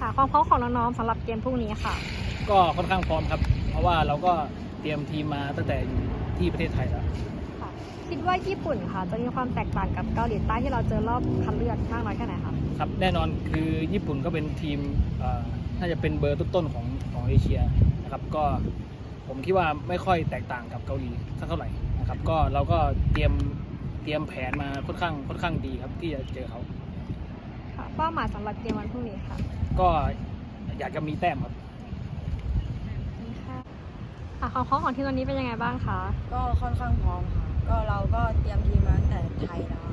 ค่ะความพร้อมของน้องๆสำหรับเกมพรุ่งนี้ค่ะ ก็ค่อนข้างพร้อมครับ เพราะว่าเราก็เตรียมทีมมาตั้งแต่อยู่ที่ประเทศไทยแล้ว ค่ะ คิดว่าญี่ปุ่นค่ะ จะมีความแตกต่างกับเกาหลีใต้ที่เราเจอรอบคัดเลือกมากน้อยแค่ไหนคะครับแน่นอนคือญี่ปุ่นก็เป็นทีมเอ่อน่าจะเป็นเบอร์ต้นๆของของเอเชียนะครับก็ผมคิดว่าไม่ค่อยแตกต่างกับเกาหลีสักเท่าไหร่นะครับก็เราก็เตรียมเตรียมแผนมาค่อนข้างค่อนข้างดีครับที่จะเจอเขาค่ะ เป้าหมายสำหรับเกมวันพรุ่งนี้ค่ะก็อยากจะมีแต้มครับค่ะค่ะความพร้อมของทีมวันนี้เป็นยังไงบ้างคะก็ค่อนข้างพร้อมค่ะ ก็เราก็เตรียมทีมมาตั้งแต่ไทยแล้ว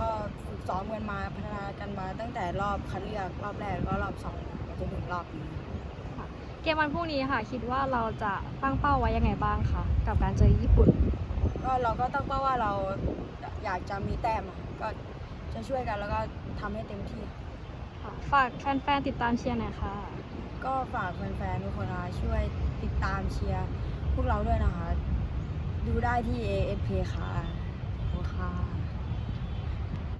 ก็ฝึกซ้อมกันมาพัฒนากันมาตั้งแต่รอบคัดเลือกรอบแรกก็รอบสองมาจนถึงรอบนี้ เกมวันพรุ่งนี้ค่ะ คิดว่าเราจะตั้งเป้าไว้ยังไงบ้างคะกับการเจอญี่ปุ่น ก็เราก็ตั้งเป้าว่าเราอยากจะมีแต้มอะก็ จะช่วยกันแล้วก็ทำให้เต็มที่ ค่ะฝากแฟนๆติดตามเชียร์หน่อยค่ะ ก็ฝากแฟนๆทุกคนนะคะช่วยติดตามเชียร์พวกเราด้วยนะคะ ดูได้ที่ ASP ค่ะขอบคุณค่ะ